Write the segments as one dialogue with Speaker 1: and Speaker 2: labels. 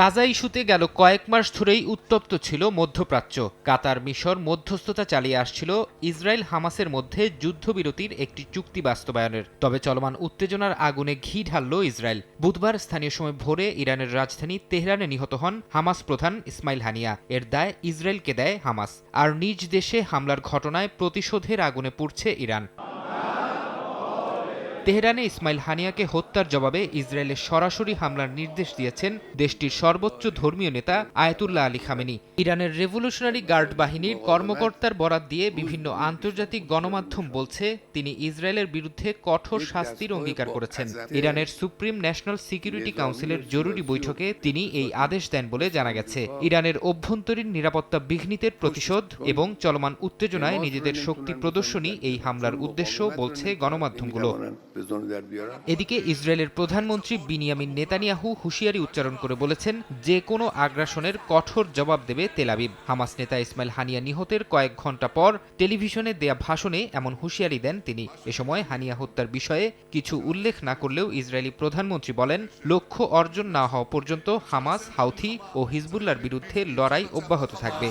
Speaker 1: গাজা ইস্যুতে গেল কয়েক মাস ধরেই উত্তপ্ত ছিল মধ্যপ্রাচ্য কাতার মিশর মধ্যস্থতা চালিয়ে আসছিল ইসরায়েল হামাসের মধ্যে যুদ্ধবিরতির একটি চুক্তি বাস্তবায়নের তবে চলমান উত্তেজনার আগুনে ঘি ঢালল ইসরায়েল বুধবার স্থানীয় সময় ভোরে ইরানের রাজধানী তেহরানে নিহত হন হামাস প্রধান ইসমাইল হানিয়া এর দায় ইসরায়েলকে দেয় হামাস আর নিজ দেশে হামলার ঘটনায় প্রতিশোধের আগুনে পুড়ছে ইরান
Speaker 2: তেহরানে ইসমাইল হানিয়াকে হত্যার জবাবে ইসরায়েলের সরাসরি হামলার নির্দেশ দিয়েছেন দেশটির সর্বোচ্চ ধর্মীয় নেতা আয়াতুল্লাহ আলী খামেনি ইরানের রেভলিউশনারি গার্ড বাহিনীর কর্মকর্তার বরাত দিয়ে বিভিন্ন আন্তর্জাতিক গণমাধ্যম বলছে তিনি ইসরায়েলের বিরুদ্ধে কঠোর শাস্তির অঙ্গীকার করেছেন ইরানের সুপ্রিম ন্যাশনাল সিকিউরিটি কাউন্সিলের জরুরি বৈঠকে তিনি এই আদেশ দেন বলে জানা গেছে ইরানের অভ্যন্তরীণ নিরাপত্তা বিঘ্নিতের প্রতিশোধ এবং চলমান উত্তেজনায় নিজেদের শক্তি প্রদর্শনী এই হামলার উদ্দেশ্য বলছে গণমাধ্যমগুলো এদিকে ইসরায়েলের প্রধানমন্ত্রী বিনিয়ামিন নেতানিয়াহু হুঁশিয়ারি উচ্চারণ করে বলেছেন যে কোনো আগ্রাসনের কঠোর জবাব দেবে তেলাবিব হামাস নেতা ইসমাইল হানিয়া নিহতের কয়েক ঘন্টা পর টেলিভিশনে দেয়া ভাষণে এমন হুঁশিয়ারি দেন তিনি এ সময় হানিয়া হত্যার বিষয়ে কিছু উল্লেখ না করলেও ইসরায়েলি প্রধানমন্ত্রী বলেন লক্ষ্য অর্জন না হওয়া পর্যন্ত হামাস হাউথি ও হিজবুল্লার বিরুদ্ধে লড়াই অব্যাহত থাকবে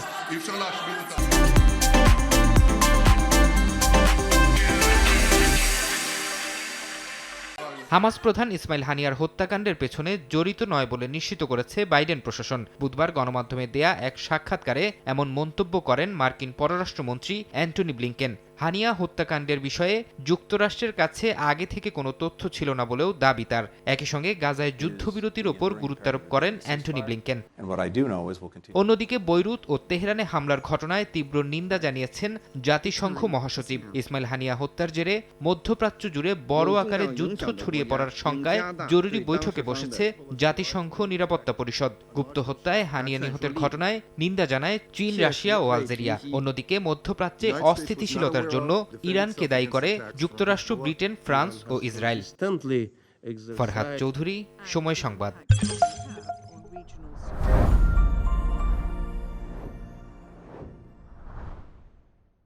Speaker 2: হামাস প্রধান ইসমাইল হানিয়ার হত্যাকাণ্ডের পেছনে জড়িত নয় বলে নিশ্চিত করেছে বাইডেন প্রশাসন বুধবার গণমাধ্যমে দেয়া এক সাক্ষাৎকারে এমন মন্তব্য করেন মার্কিন পররাষ্ট্রমন্ত্রী অ্যান্টনি ব্লিংকেন হানিয়া হত্যাকাণ্ডের বিষয়ে যুক্তরাষ্ট্রের কাছে আগে থেকে কোনো তথ্য ছিল না বলেও দাবি তার একই সঙ্গে গাজায় যুদ্ধবিরতির ওপর গুরুত্বারোপ করেন অ্যান্টনি ব্লিংকেন অন্যদিকে বৈরুত ও তেহরানে হামলার ঘটনায় তীব্র নিন্দা জানিয়েছেন জাতিসংঘ মহাসচিব ইসমাইল হানিয়া হত্যার জেরে মধ্যপ্রাচ্য জুড়ে বড় আকারে যুদ্ধ ছড়িয়ে পড়ার শঙ্কায় জরুরি বৈঠকে বসেছে জাতিসংঘ নিরাপত্তা পরিষদ গুপ্ত হত্যায় হানিয়া আচ্ছা, নিহতের ঘটনায় নিন্দা জানায় চীন রাশিয়া ও আলজেরিয়া অন্যদিকে মধ্যপ্রাচ্যে অস্থিতিশীলতার করার জন্য ইরানকে দায়ী করে যুক্তরাষ্ট্র ব্রিটেন ফ্রান্স ও ইসরায়েল ফরহাদ চৌধুরী সময় সংবাদ